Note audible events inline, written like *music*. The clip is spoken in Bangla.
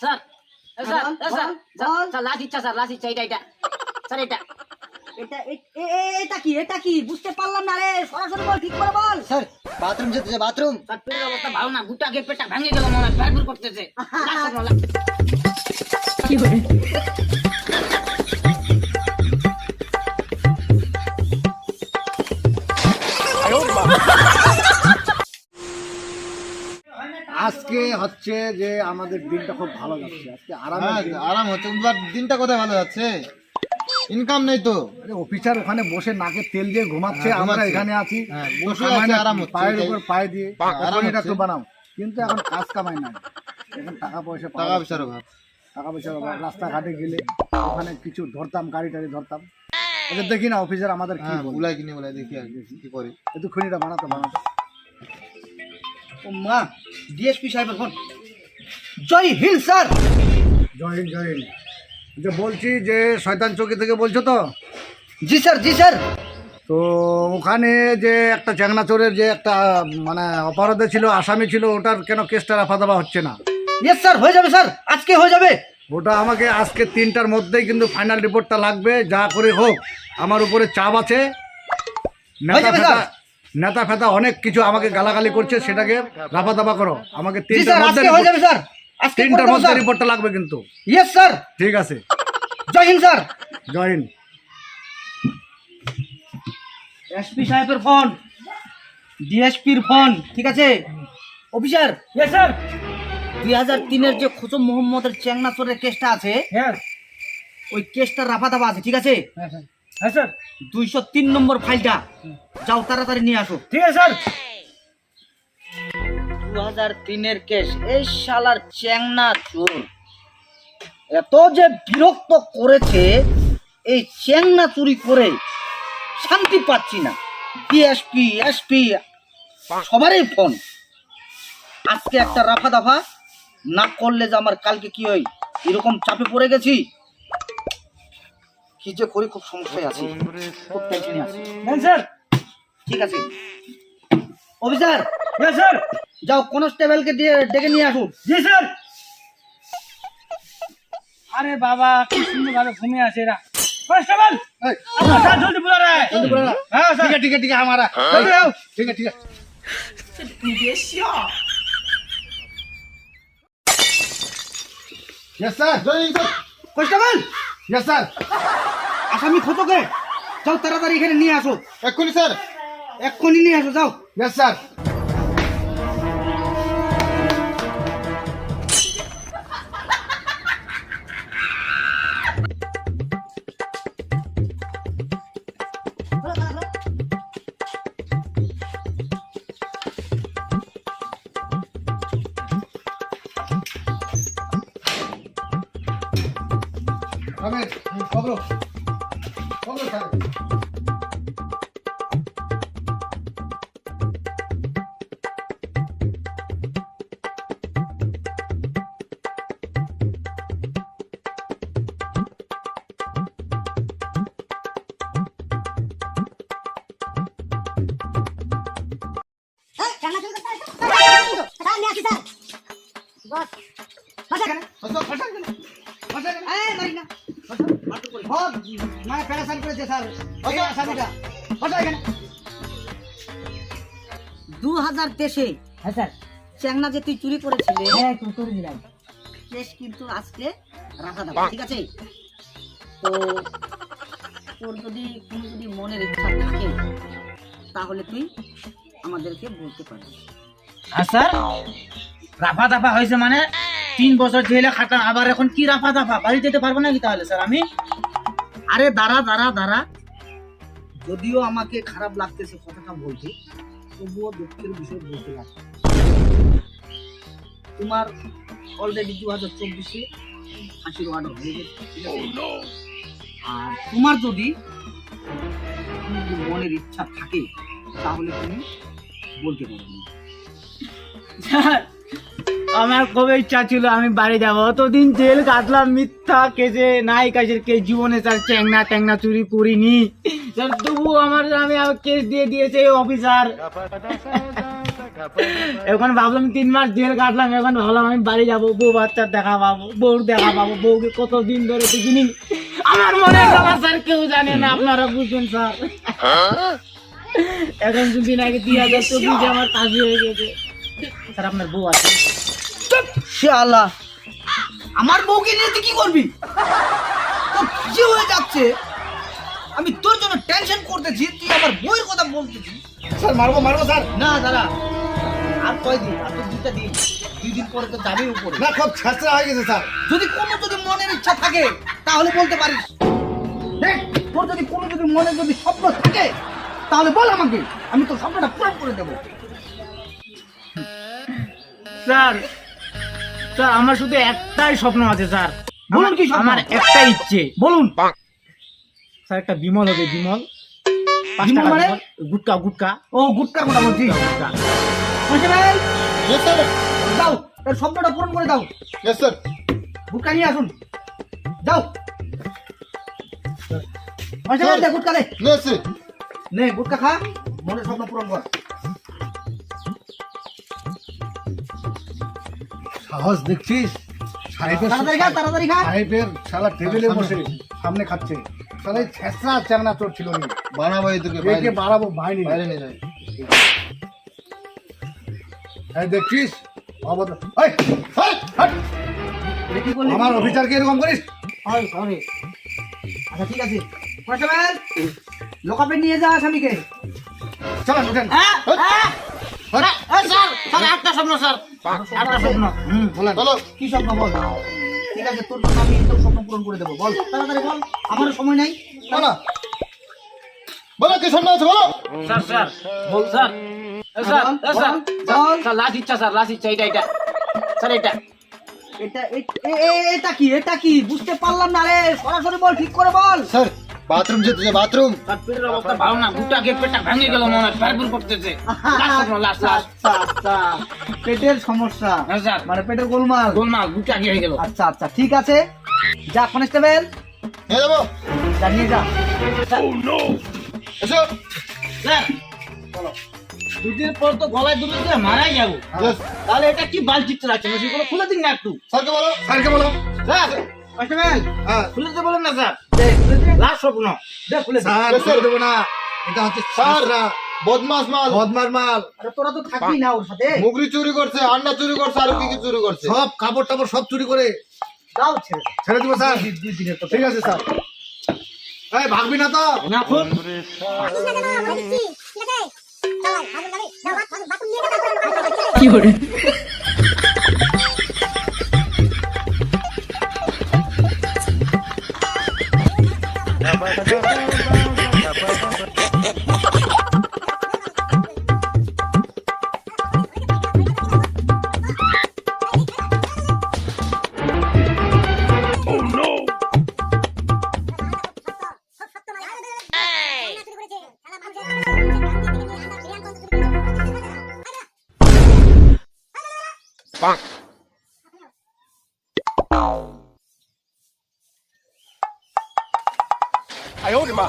স্যার ইচ্ছা স্যার ইচ্ছা এটা এটা স্যার এটা কি এটা কি? বুঝতে পারলাম না রে সরাসরি বল ঠিক করে বল। স্যার বাথরুম যেতেছে বাথরুম। স্যার পেটের অবস্থা ভালো না গুটা গিয়ে পেটটা ভেঙে গেল মনে হয় ফ্যাট করতেছে। *laughs* লাশ স্যার, হচ্ছে যে আমাদের দিনটা খুব ভালো যাচ্ছে। আজকে আরাম হ্যাঁ আরাম হচ্ছে। বাট দিনটা কোথায় ভালো যাচ্ছে? ইনকাম নেই তো। অফিসার ওখানে বসে নাকে তেল দিয়ে ঘুমাচ্ছে হ্যাঁ, আমরা এখানে আছি। হ্যাঁ, বসে আরাম হচ্ছে, পায়ের উপর পায়ে দিয়ে আরাম এটা তো বানাও। কিন্তু এখন কাজ কামাই না এখন টাকা পয়সা টাকা পয়সার না। অভাব। টাকা পয়সা অভাব। রাস্তাঘাটে গেলে ওখানে কিছু ধরতাম গাড়ি টাড়ি ধরতাম। এদের দেখি না অফিসার আমাদের কি বলে? বুলাই কিনে বলাই দেখি আর কি করে। একটু খুনিটা বানাতো বানাতো। ও মা ডিএসপি সাহেবের ফোন জয় হিন্দ স্যার। জয় হিন্দ জয় জয়েন যে বলছি যে শয়তান চৌকি থেকে বলছো তো? জি স্যার জি স্যার। তো ওখানে যে একটা চ্যাংনাচোরের যে একটা মানে অপরাধে ছিল আসামি ছিল ওটার কেন কেসটা রাফা দাবা হচ্ছে না? ইয়েস স্যার হয়ে যাবে স্যার। আজকে হয়ে যাবে। ওটা আমাকে আজকে তিনটার মধ্যেই কিন্তু ফাইনাল রিপোর্টটা লাগবে যা করে হোক আমার উপরে চাপ আছে। নেতা ফেতা নেতা ফেতা অনেক কিছু আমাকে গালাগালি করছে সেটাকে রাফা দাবা করো। আমাকে তিনটার মধ্যে হয়ে যাবে স্যার। তিনটার মধ্যে রিপোর্টটা লাগবে কিন্তু। ইয়েস স্যার ঠিক আছে। জয় হিন্দ স্যার জয়েন এসপি সাহেবের ফোন ডিএসপির ফোন ঠিক আছে? Officer Yes, sir. দুই হাজার তিনের যে খোসম মোহাম্মদের চেংনাচরের কেসটা আছে Yes. ওই কেসটা রাফা দাবা আছে ঠিক আছে? হ্যাঁ, স্যার। হ্যাঁ, দুইশো তিন নম্বর ফাইলটা যাও তাড়াতাড়ি নিয়ে আসো। ঠিক আছে স্যার হাজার তিনের কেস এই শালার চেংনা চোর। এত যে বিরক্ত করেছে এই চেংনা চুরি করে শান্তি পাচ্ছি না। ডিএসপি এসপি সবারই ফোন। আজকে একটা রাফা দাফা না করলে যে আমার কালকে কি হয় এরকম চাপে পড়ে গেছি? কি যে করি খুব সমস্যায় আছি। খুব টেনশনে আছি। ঠিক আছে। Officer স্যার যাও কনস্টেবলকে দিয়ে ডেকে নিয়ে আসুন জি স্যার আরে বাবা কি সুন্দর ভাবে ঘুমিয়ে আছে এরা কনস্টেবল আপনার স্যার জলদি বুলা রে হ্যাঁ স্যার ঠিক আছে ঠিক আছে ঠিক আছে हमारा জলদি आओ ঠিক আছে ঠিক আছে yes sir constable yes sir আসামি খোঁজোকে যাও তাড়াতাড়ি এখানে নিয়ে আসো এক্ষুনি স্যার এক্ষুনি নিয়ে আসো যাও yes sir Ahmed, Pablo. Pablo, sir. দু হাজার তেইশে হ্যাঁ স্যার। চেংনা যে তুই চুরি করেছিলি হ্যাঁ একটু করে কেস কিন্তু আজকে রাখা দেবো ঠিক আছে? তো তোর যদি কোনো যদি মনের ইচ্ছা থাকে তাহলে তুই আমাদেরকে বলতে পারিস। আর স্যার রাফা দাফা হয়েছে মানে তিন বছর জেলে খাটাম আবার এখন কি রাফা দাফা বাড়ি যেতে পারব নাকি তাহলে স্যার আমি? আরে দাঁড়া দাঁড়া দাঁড়া। যদিও আমাকে খারাপ লাগতেছে কথাটা বলতে তবুও দুঃখের বিষয় বলতে লাগছে তোমার অলরেডি দু হাজার চব্বিশে ফাঁসির অর্ডার হয়ে গেছে আর তোমার যদি মনের ইচ্ছা থাকে তাহলে তুমি বলতে পারো না। স্যার আমার খুব ইচ্ছা ছিল আমি বাড়ি যাব। অতদিন জেল কাটলাম, মিথ্যা কেসে নাই কাজের কে জীবনে স্যার চ্যাংনা ট্যাংনা চুরি করিনি। তবু আমার আমি কেস দিয়ে দিয়েছে অফিসার। এখন ভাবলাম তিন মাস জেল কাটলাম, এখন ভাবলাম আমি বাড়ি যাব, বউ বাচ্চার দেখা পাবো বউর দেখা পাবো বউকে কতদিন ধরে দেখিনি। আমার মনে জ্বালা স্যার কেউ জানে না, আপনারা বুঝছেন স্যার। এখন দুদিন আগে দুই হাজার আমার কাশি হয়ে গেছে। স্যার, আপনার বউ আছে? শালা আমার বউকে নিয়ে তুই কি করবি? তোর কি হয়ে যাচ্ছে। আমি তোর জন্য টেনশন করতেছি তুই আমার বউয়ের কথা বলতেছিস। স্যার মারবো মারবো স্যার। না দাদা আর কয়দিন? আর তো দুটা দিন। দুই দিন পরে তো যাবে উপরে। না খুব ছেঁচড়া হয়ে গেছে স্যার। যদি কোনো যদি মনের ইচ্ছা থাকে তাহলে বলতে পারিস। দেখ তোর যদি কোনো যদি মনে যদি স্বপ্ন থাকে তাহলে বল আমাকে। আমি তোর স্বপ্নটা পূরণ করে দেবো। স্যার স্যার আমার শুধু একটাই স্বপ্ন আছে স্যার। বলুন কি স্বপ্ন? আমার একটাই ইচ্ছে। বলুন। স্যার একটা বিমল হবে বিমল। পাঁচ বিমল টাকা মানে? বিমল। গুটকা গুটকা। ও গুটকার কথা বলছি। গুটকা স্যার দাও তার স্বপ্নটা পূরণ করে দাও। ইয়েস স্যার গুটকা নিয়ে আসুন। যাও। ভাই দে গুটকা দে নে গুটকা খা। মনের স্বপ্ন পূরণ কর। সাহস দেখছিস? সাহেবের টেবিলে বসে সামনে খাচ্ছে। তাহলে ছেঁচড়া চোর ছিল নি। বানাবো তোকে বাড়াবো বাইরে বাইরে দেখছিস? আমার অফিসারকে এরকম করিস? আচ্ছা ঠিক আছে। লোকাপে নিয়ে যা আসামিকে চলেন উঠেন। হ্যাঁ, স্যার স্যার একটা স্বপ্ন স্যার। একটা স্বপ্ন। হুম বলেন। চলো কি স্বপ্ন বল? ঠিক আছে তোর জন্য আমি তোর স্বপ্ন পূরণ করে দেবো। বল তাড়াতাড়ি বল আমারও সময় নাই। বলো। বলো কি সামনে আছে বলো। স্যার স্যার বল স্যার। Sir sir. বল, বল। স্যার লাস্ট ইচ্ছা স্যার লাস্ট ইচ্ছা এটা এটা স্যার এটা কি এটা কি? বুঝতে পারলাম না রে। সরাসরি বল ঠিক করে বল। স্যার বাথরুম যেতে যে বাথরুম পেটের অবস্থা ভালো না গুটা গিয়ে পেটটা ভেঙে গেল মনে হয় প্যারপুর করতেছে। লাস্ট লাস্ট লাস্ট আচ্ছা আচ্ছা। পেটের সমস্যা। হ্যাঁ স্যার। মানে পেটের গোলমাল। গোলমাল গুটা গিয়ে হয়ে গেল। আচ্ছা আচ্ছা ঠিক আছে। যা কনস্টেবল। নিয়ে যাব। জানিয়ে যা। এসো। স্যার দুদিন পর তো গলায় দুটো দিয়ে মারাই যাব। তাহলে এটা কি বাল চিত্র আছে সেগুলো খুলে দিন না একটু। স্যারকে বলো। স্যারকে বলো। স্যার। হ্যাঁ খুলে দিতে বলুন না স্যার। লাস্ট স্বপ্ন। খুলে। স্যার. করে দেবো না। এটা হচ্ছে স্যার ছেঁচড়া বদমাস মাল। আরে তোরা তো থাকবি না ওর সাথে। মুগরি চুরি করছে আন্ডা চুরি করছে আর কি কি চুরি করছে? সব কাপড় টাপড় সব চুরি করে। দাও ছেড়ে। ছেড়ে দিব স্যার। ঠিক আছে স্যার। এই ভাগবি না তো। না কি করে 哎呦我的妈！